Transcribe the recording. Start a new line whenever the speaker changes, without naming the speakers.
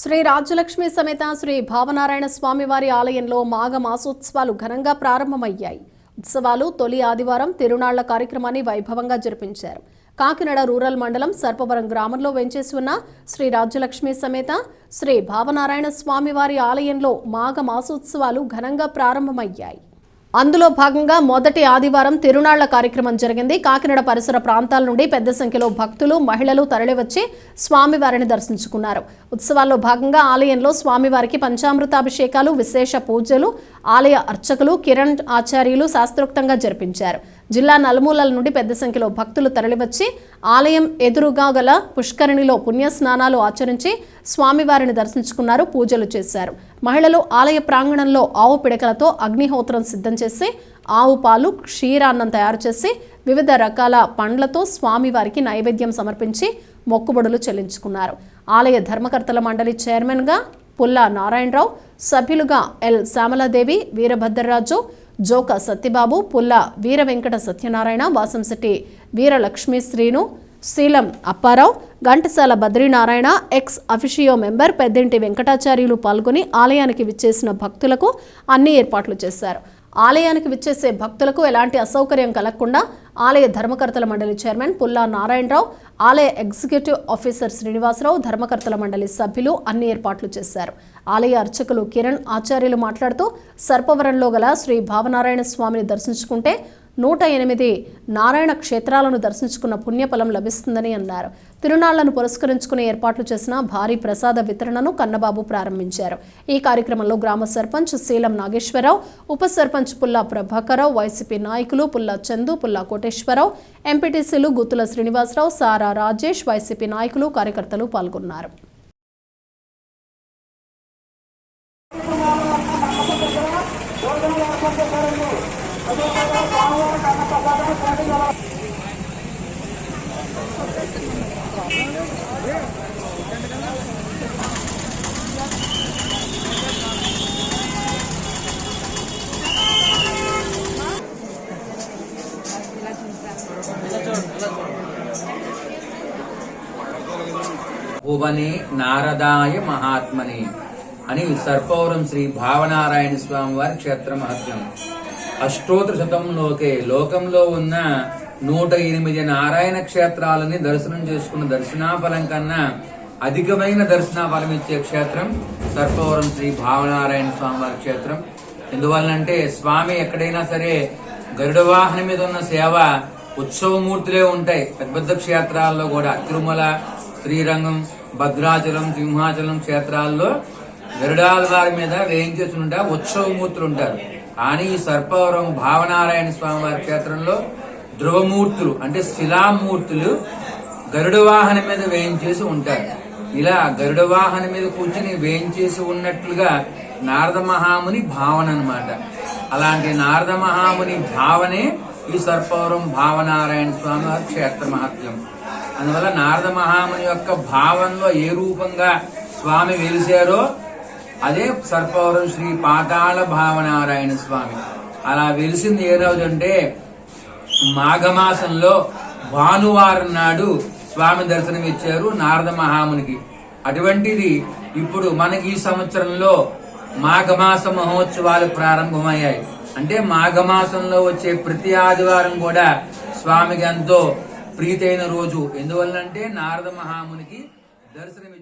శ్రీ రాజ్యలక్ష్మి సమేత శ్రీ భావనారాయణ స్వామివారి ఆలయంలో మాఘ మాసోత్సవాలు ఘనంగా ప్రారంభమయ్యాయి. ఉత్సవాలు తొలి ఆదివారం తిరునాళ్ళ కార్యక్రమాన్ని వైభవంగా జరిపించారు. కాకినాడ రూరల్ మండలం సర్పవరం గ్రామంలో వెంచేసి ఉన్న శ్రీ రాజ్యలక్ష్మి సమేత శ్రీ భావనారాయణ స్వామివారి ఆలయంలో మాఘ మాసోత్సవాలు ఘనంగా ప్రారంభమయ్యాయి. అందులో భాగంగా మొదటి ఆదివారం తిరునాళ్ళ కార్యక్రమం జరిగింది. కాకినాడ పరిసర ప్రాంతాల నుండి పెద్ద సంఖ్యలో భక్తులు మహిళలు తరలివచ్చి స్వామివారిని దర్శించుకున్నారు. ఉత్సవాల్లో భాగంగా ఆలయంలో స్వామివారికి పంచామృతాభిషేకాలు విశేష పూజలు ఆలయ అర్చకులు కిరణ్ ఆచార్యులు శాస్త్రోక్తంగా జరిపించారు. జిల్లా నలుమూలల నుండి పెద్ద సంఖ్యలో భక్తులు తరలివచ్చి ఆలయం ఎదురుగా గల పుష్కరిణిలో పుణ్యస్నానాలు ఆచరించి స్వామివారిని దర్శించుకున్నారు పూజలు చేశారు. మహిళలు ఆలయ ప్రాంగణంలో ఆవు పిడకలతో అగ్నిహోత్రం సిద్ధం చేసి ఆవు పాలు క్షీరాన్నం తయారు చేసి వివిధ రకాల పండ్లతో స్వామివారికి నైవేద్యం సమర్పించి మొక్కుబడులు చెల్లించుకున్నారు. ఆలయ ధర్మకర్తల మండలి చైర్మన్గా పుల్లా నారాయణరావు సభ్యులుగా L. Syamaladevi Veerabhadraraju Joka Satyababu Pulla Veera Venkata Satyanarayana Vasamsetti Veeralakshmi Srinu Seelam Apparao Ghantasala Badrinarayana ex officio member Peddinti Venkatacharyulu పాల్గొని ఆలయానికి విచ్చేసిన భక్తులకు అన్ని ఏర్పాట్లు చేశారు. ఆలయానికి విచ్చేసే భక్తులకు ఎలాంటి అసౌకర్యం కలగకుండా ఆలయ ధర్మకర్తల మండలి చైర్మన్ పుల్లా నారాయణరావు ఆలయ ఎగ్జిక్యూటివ్ ఆఫీసర్ శ్రీనివాసరావు ధర్మకర్తల మండలి సభ్యులు అన్ని ఏర్పాట్లు చేశారు. ఆలయ అర్చకులు కిరణ్ ఆచార్యులు మాట్లాడుతూ సర్పవరంలో గల శ్రీ భావనారాయణ స్వామిని దర్శించుకుంటే నూట ఎనిమిది నారాయణ క్షేత్రాలను దర్శించుకున్న పుణ్యఫలం లభిస్తుందని అన్నారు. తిరునాళ్ళను పురస్కరించుకుని ఏర్పాట్లు చేసిన భారీ ప్రసాద వితరణను కన్నబాబు ప్రారంభించారు. ఈ కార్యక్రమంలో గ్రామ సర్పంచ్ శీలం నాగేశ్వరరావు ఉప సర్పంచ్ పుల్లా ప్రభాకరరావు వైసీపీ నాయకులు పుల్లా చందు పుల్లా కోటేశ్వరరావు ఎంపీటీసీలు గుత్తుల శ్రీనివాసరావు సారా రాజేష్ వైసీపీ నాయకులు కార్యకర్తలు పాల్గొన్నారు.
భువనే నారదాయ మహాత్మనే అని సర్పవరం శ్రీ భావనారాయణ స్వామి వారి క్షేత్ర మహత్యం అష్టోత్తర శతంలోకే లోకంలో ఉన్న నూట ఎనిమిది నారాయణ క్షేత్రాలని దర్శనం చేసుకున్న దర్శనాఫలం కన్నా అధికమైన దర్శనాఫలం ఇచ్చే క్షేత్రం సర్పవరం శ్రీ భావనారాయణ స్వామి వారి క్షేత్రం. ఎందువల్లంటే స్వామి ఎక్కడైనా సరే గరుడ వాహనం మీద ఉన్న సేవ ఉత్సవమూర్తులే ఉంటాయి. పెద్ద పెద్ద క్షేత్రాల్లో కూడా తిరుమల శ్రీరంగం భద్రాచలం సింహాచలం క్షేత్రాల్లో గరుడాల వారి మీద వేయించేస్తుంటా ఉత్సవమూర్తులు ఉంటారు. కానీ ఈ సర్పవరం భావనారాయణ స్వామి వారి క్షేత్రంలో ధ్రువమూర్తులు అంటే శిలామూర్తులు గరుడ వాహనం మీద వేయించేసి ఉంటారు. ఇలా గరుడ వాహనం మీద కూర్చుని వేయించేసి ఉన్నట్లుగా నారద మహాముని భావన అన్నమాట. అలాంటి నారద మహాముని భావనే ఈ సర్పవరం భావనారాయణ స్వామి వారి క్షేత్ర మహత్యం. అందువల్ల నారద మహాముని యొక్క భావంలో ఏ రూపంగా స్వామి వెలిశారో అదే సర్పవరం శ్రీ పాతాళ భావనారాయణ స్వామి. అలా వెలిసింది ఏ రోజు అంటే మాఘమాసంలో భానువారం నాడు స్వామి దర్శనం ఇచ్చారు నారద మహామునికి. అటువంటిది ఇప్పుడు మనకి ఈ సంవత్సరంలో మాఘమాస మహోత్సవాలు ప్రారంభమయ్యాయి. అంటే మాఘమాసంలో వచ్చే ప్రతి ఆదివారం కూడా స్వామికి ఎంతో ప్రీతైన రోజు. ఎందువల్లంటే నారద మహామునికి దర్శనం